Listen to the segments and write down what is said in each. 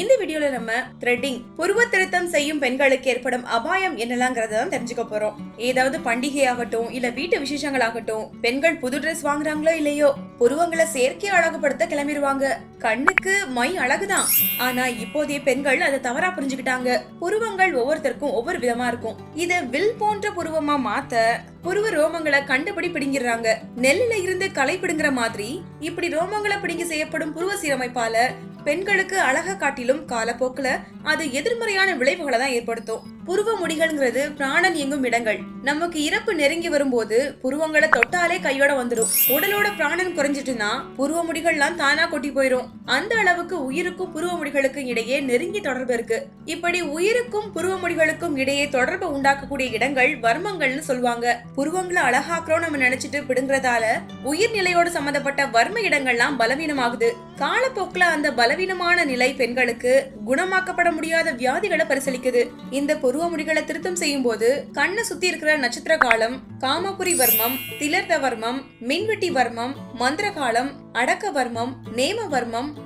இந்த வீடியோல நம்ம த்ரெட்டிங் புருவ திருத்தம் செய்யும் பெண்களுக்கு ஏற்படும் அபாயம் என்னலாங்கிறத தான் தெரிஞ்சுக்க போறோம். ஏதாவது பண்டிகை ஆகட்டும் இல்ல வீட்டு விசேஷங்கள் ஆகட்டும் பெண்கள் புது ட்ரெஸ் வாங்குறாங்களோ இல்லையோ புருவங்களை செயற்கை அழகுபடுத்த கிளம்பிடுவாங்க கண்ணுக்கு மை அழகுதான். ஆனா இப்போதைய பெண்கள் அதை தவறா புரிஞ்சுக்கிட்டாங்க. புருவங்கள் ஒவ்வொருத்தருக்கும் ஒவ்வொரு விதமா இருக்கும். இத வில் போன்ற புருவமா மாத்த புருவ ரோமங்களை கண்டுபிடி பிடுங்கிடுறாங்க. நெல்ல இருந்து களை பிடுங்குற மாதிரி இப்படி ரோமங்களை பிடுங்கி செய்யப்படும் புருவ சீரமைப்பால பெண்களுக்கு அழக காட்டிலும் காலப்போக்கில் அது எதிர்மறையான விளைவுகளை தான் ஏற்படுத்தும். புருவ முடிகள்ங்கிறது பிராணன் இயங்கும் இடங்கள். நமக்கு இறப்பு நெருங்கி வரும்போது புருவங்களை தொட்டாலே கையோட வந்துடும் உடலோட பிராணன் குறைஞ்சிட்டுன்னா புருவ முடிகள்லாம் தானா கொட்டி போயிரும். அந்த அளவுக்கு உயிருக்கும் புருவ முடிகளுக்கும் இடையே நெருங்கி தொடர்பு இருக்கு. இப்படி உயிருக்கும் புருவ முடிகளுக்கும் இடையே தொடர்பு உண்டாக்கக்கூடிய இடங்கள் வர்மங்கள்னு சொல்லுவாங்க. புருவங்களை அழகாக்குறோம் நம்ம நினைச்சிட்டு பிடுங்குறதால உயிர்நிலையோடு சம்பந்தப்பட்ட வர்ம இடங்கள்லாம் பலவீனமாகுது. காலப்போக்குல அந்த பலவீனமான நிலை பெண்களுக்கு குணமாக்கப்பட முடியாத வியாதிகளை பரிசளிக்குது இந்த புருவ முடிகளை திருத்தம் செய்யும் போது கண்ணை சுத்தி இருக்கிற நட்சத்திர காலம் காமபுரி வர்மம் மின்வெட்டிவர்மம் வர்மம் மின்வெட்டி வர்மம் மந்திரகாலம் அடக்க வர்மம்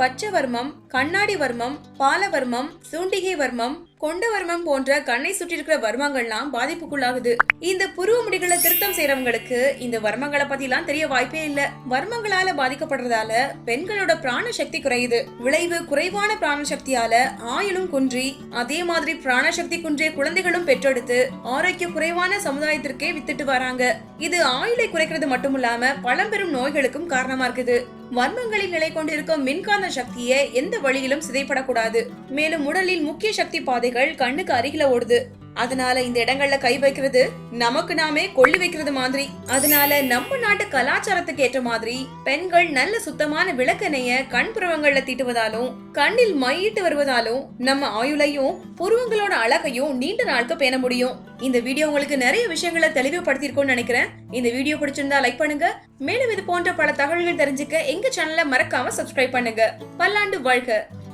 பச்சவர்மம் கண்ணாடிவர்மம் கண்ணாடி வர்மம் பாலவர்மம் சூண்டிகை வர்மம் கொண்டவர்மம் போன்ற கண்ணை சுற்றி இருக்கிற வர்மங்கள்லாம் பாதிப்புக்குள்ளாகுது. இந்த புருவ முடிகளை திருத்தம் செய்யறவங்களுக்கு இந்த வர்மங்களை பத்திலாம் தெரிய வாய்ப்பே இல்ல. வர்மங்களால பாதிக்கப்படுறதால பெண்களோட பிராண சக்தி குறையுது. விளைவு குறைவான பிராண சக்தியால ஆயுளும் குன்றி அதே மாதிரி பிராண சக்தி குன்றிய குழந்தைகளும் பெற்றெடுத்து ஆரோக்கிய குறைவான சமுதாயத்திற்கே வித்துட்டு வராங்க. இது ஆயுளை குறைக்கிறது மட்டும் இல்லாம பழம்பெரும் நோய்களுக்கும் காரணமா இருக்குது. வர்மங்களில் நிலை கொண்டிருக்கும் மின்காந்த சக்தியை எந்த வழியிலும் சிதைப்படக்கூடாது. மேலும் உடலின் முக்கிய சக்தி பாதைகள் கண்ணுக்கு அருகில ஓடுது. அதனால இந்த இடங்கள்ல கை வைக்கிறது நமக்கு நாமே கொள்ளி வைக்கிறது மாதிரி அதனால நம்ம நாட்டு கலாச்சாரத்துக்கு ஏற்ற மாதிரி பெண்கள் நல்ல சுத்தமான விளக்கெண்ணைய கண் புருவங்கள்ல தீட்டுவதாலும் கண்ணில் மையிட்டு வருவதாலும் நம்ம ஆயுளையும் புருவங்களோட அழகையும் நீண்ட நாளுக்கு பேண முடியும். இந்த வீடியோ உங்களுக்கு நிறைய விஷயங்களை தெளிவுபடுத்திருக்கோம்னு நினைக்கிறேன். இந்த வீடியோ பிடிச்சிருந்தா லைக் பண்ணுங்க. மேலும் இது போன்ற பல தகவல்கள் தெரிஞ்சுக்க எங்க சேனலை மறக்காம சப்ஸ்கிரைப் பண்ணுங்க. பல்லாண்டு வாழ்க.